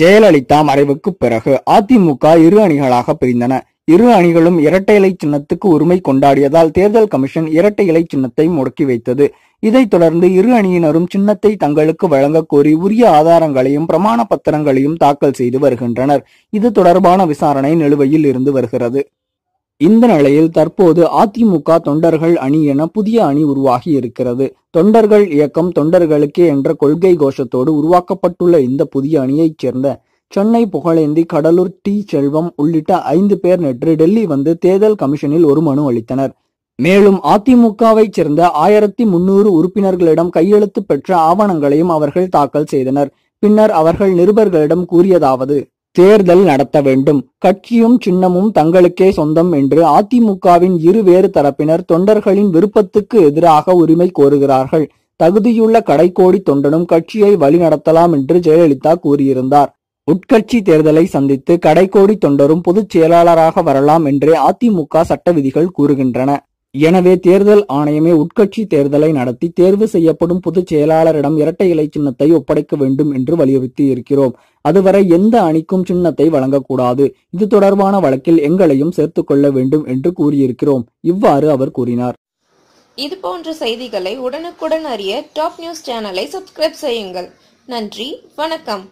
ஜெயலலிதா மறைவுக்கு பிறகு அதிமுக இரு அணிகளாக பிரிந்தன. இரு அணிகளும் இரட்டை இலை சின்னத்துக்கு உரிமை கொண்டாடியதால் தேர்தல் கமிஷன் இரட்டை இலை சின்னத்தை முடக்கி வைத்தது. இதைத் தொடர்ந்து இரு அணியினரும் சின்னத்தை தங்களுக்கு வழங்கக் கோரி உரிய ஆதாரங்களையும் பிரமாண பத்திரங்களையும் தாக்கல் செய்து வருகின்றனர். இது தொடர்பான விசாரணை நிலுவையில் இருந்து வருகிறது. இந்த நிலையில் தற்போது அதிமுக தொண்டர்கள் அணி என புதிய அணி உருவாகி இருக்கிறது. தொண்டர்கள் இயக்கம் தொண்டர்களுக்கே என்ற கொள்கை கோஷத்தோடு உருவாக்கப்பட்டுள்ள இந்த புதிய அணியைச் சேர்ந்த சென்னை புகழேந்தி கடலூர் டி. செல்வம் உள்ளிட்ட ஐந்து பேர் நேற்று டெல்லி வந்து தேர்தல் கமிஷனில் ஒரு மனு அளித்தனர். மேலும் அதிமுகவைச் சேர்ந்த ஆயிரத்தி முன்னூறு உறுப்பினர்களிடம் கையெழுத்து பெற்ற ஆவணங்களையும் அவர்கள் தாக்கல் செய்தனர். பின்னர் அவர்கள் நிருபர்களிடம் கூறியதாவது தேர்தல் நடத்த வேண்டும். கட்சியும் சின்னமும் தங்களுக்கே சொந்தம் என்று அதிமுகவின் இரு வேறு தரப்பினர் தொண்டர்களின் விருப்பத்துக்கு எதிராக உரிமை கோருகிறார்கள். தகுதியுள்ள கடைக்கோடி தொண்டனும் கட்சியை வழிநடத்தலாம் என்று ஜெயலலிதா கூறியிருந்தார். உட்கட்சி தேர்தலை சந்தித்து கடைக்கோடி தொண்டரும் பொதுச் செயலாளராக வரலாம் என்றே அதிமுக சட்ட விதிகள் கூறுகின்றன. எனவே தேர்தல் ஆணையமே உட்கட்சி தேர்தலை நடத்தி தேர்வு செய்யப்படும் பொதுச் செயலாளரிடம் இரட்டை இலை சின்னத்தை ஒப்படைக்க வேண்டும் என்று வலியுறுத்தி இருக்கிறோம். அதுவரை எந்த அணிக்கும் சின்னத்தை வழங்கக்கூடாது. இது தொடர்பான வழக்கில் எங்களையும் சேர்த்துக் கொள்ள வேண்டும் என்று கூறியிருக்கிறோம். இவ்வாறு அவர் கூறினார். இது போன்ற செய்திகளை உடனுக்குடன் அறிய டாப் நியூஸ் சேனலை சப்ஸ்கிரைப் செய்யுங்கள். நன்றி. வணக்கம்.